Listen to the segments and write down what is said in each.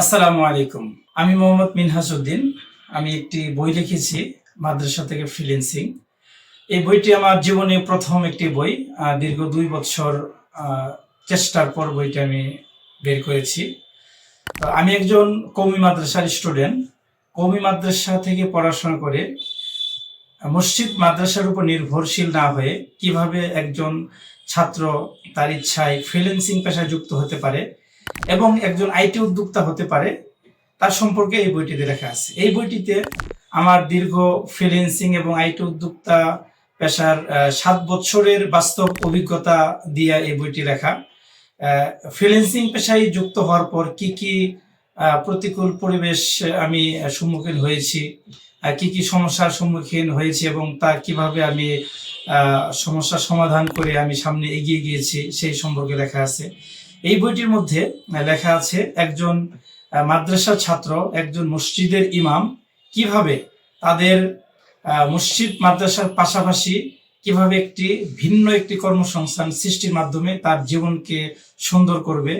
আসসালামু আলাইকুম। আমি মোহাম্মদ মিনহাসউদ্দিন আমি একটি বই লিখেছি, মাদ্রাসা থেকে ফ্রিলেন্সিং এই বইটি আমার জীবনে প্রথম একটি বই। দীর্ঘ দুই বছর চেষ্টার পর বইটি আমি বের করেছি। আমি একজন কৌমি মাদ্রাসার স্টুডেন্ট কৌমি মাদ্রাসা থেকে পড়াশোনা করে মসজিদ মাদ্রাসার উপর নির্ভরশীল না হয়ে কীভাবে একজন ছাত্র তার ইচ্ছায় ফ্রিলেন্সিং পেশায় যুক্ত হতে পারে এবং একজন আইটি উদ্যোক্তা হতে পারে তার সম্পর্কে এই বইটিতে লেখা আছে। এই বইটিতে আমার দীর্ঘ ফ্রিল্যান্সিং এবং আইটি উদ্যোক্তা পেশার সাত বছরের বাস্তব অভিজ্ঞতা দিয়ে এই বইটি লেখা। ফ্রিল্যান্সিং পেশায় যুক্ত হওয়ার পর কি কি প্রতিকূল পরিবেশ আমি সম্মুখীন হয়েছি কি কি সমস্যার সম্মুখীন হয়েছি এবং তা কীভাবে আমি আহ, সমস্যার সমাধান করে আমি সামনে এগিয়ে গিয়েছি সেই সম্পর্কে লেখা আছে। এই বইটির মধ্যে লেখা আছে, একজন মাদ্রাসার ছাত্র, একজন মসজিদের ইমাম, কীভাবে তাদের মসজিদ মাদ্রাসার পাশাপাশি কীভাবে একটি ভিন্ন একটি কর্মসংস্থান সৃষ্টির মাধ্যমে তার জীবনকে সুন্দর করবে,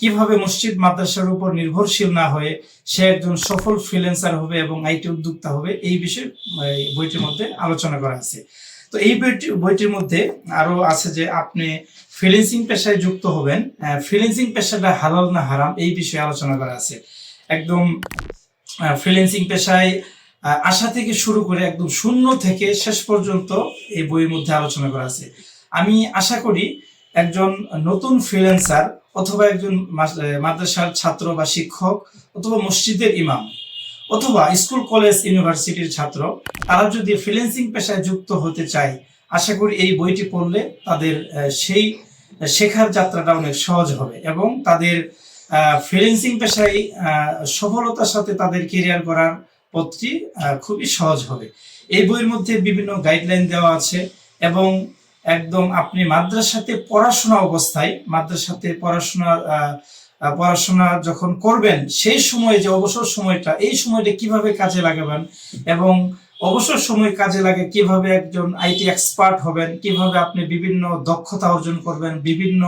কীভাবে মসজিদ মাদ্রাসার উপর নির্ভরশীল না হয়ে সে একজন সফল ফ্রিল্যান্সার হবে এবং আইটি উদ্যোক্তা হবে, এই বিষয়ে বইটির মধ্যে আলোচনা করা আছে। তো এই বইটির মধ্যে আরও আছে যে আপনি ফ্রিল্যান্সিং পেশায় যুক্ত হবেন। ফ্রিল্যান্সিং পেশাটা হালাল না হারাম এই বিষয়ে আলোচনা করা আছে। একদম ফ্রিল্যান্সিং পেশায় আসা থেকে শুরু করে একদম শূন্য থেকে শেষ পর্যন্ত এই বইয়ের মধ্যে আলোচনা করা আছে। আমি আশা করি একজন নতুন ফ্রিল্যান্সার অথবা একজন মাদ্রাসার ছাত্র বা শিক্ষক অথবা মসজিদের ইমাম অথবা স্কুল, কলেজ, ইউনিভার্সিটির ছাত্র, তারা যদি ফ্রিল্যান্সিং পেশায় যুক্ত হতে চায়, আশা করি এই বইটি পড়লে তাদের সেই শেখার যাত্রাটা অনেক সহজ হবে এবং তাদের ফ্রিল্যান্সিং পেশায় সফলতার সাথে তাদের কেরিয়ার করার পথটি খুবই সহজ হবে। এই বইয়ের মধ্যে বিভিন্ন গাইডলাইন দেওয়া আছে এবং একদম আপনি মাদ্রাসাতে পড়াশোনা অবস্থায়, মাদ্রাসাতে পড়াশোনা পড়াশোনা যখন করবেন, সেই সময়ে যে অবসর সময়টা, এই সময়টা কীভাবে কাজে লাগাবেন এবং অবসর সময় কাজে লাগে কীভাবে একজন আইটি এক্সপার্ট হবেন, কীভাবে আপনি বিভিন্ন দক্ষতা অর্জন করবেন, বিভিন্ন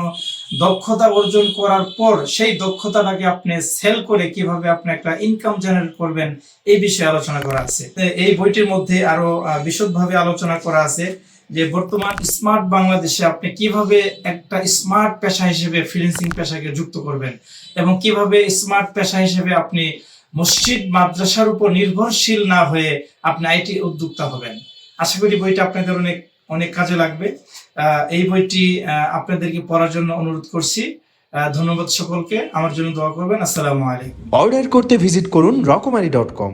দক্ষতা অর্জন করার পর সেই দক্ষতাটাকে আপনি সেল করে কীভাবে আপনি একটা ইনকাম জেনারেট করবেন, এই বিষয়ে আলোচনা করা আছে। এই বইটির মধ্যে আরও বিশদভাবে আলোচনা করা আছে। যে বর্তমান স্মার্ট বাংলাদেশে আপনি কীভাবে একটা স্মার্ট পেশা হিসেবে ফ্রিল্যান্সিং পেশাকে যুক্ত করবেন এবং কীভাবে স্মার্ট পেশা হিসেবে আপনি মসজিদ, মাদ্রাসার উপর নির্ভরশীল না হয়ে আপনি আইটি উদ্যোক্তা হবেন? আশা করি বইটা আপনাদের অনেক অনেক কাজে লাগবে। এই বইটি আপনাদেরকে পড়ার জন্য অনুরোধ করছি। ধন্যবাদ সকলকে। আমার জন্য দোয়া করবেন। আসসালামু আলাইকুম। অর্ডার করতে ভিজিট করুন রকমারি ডট কম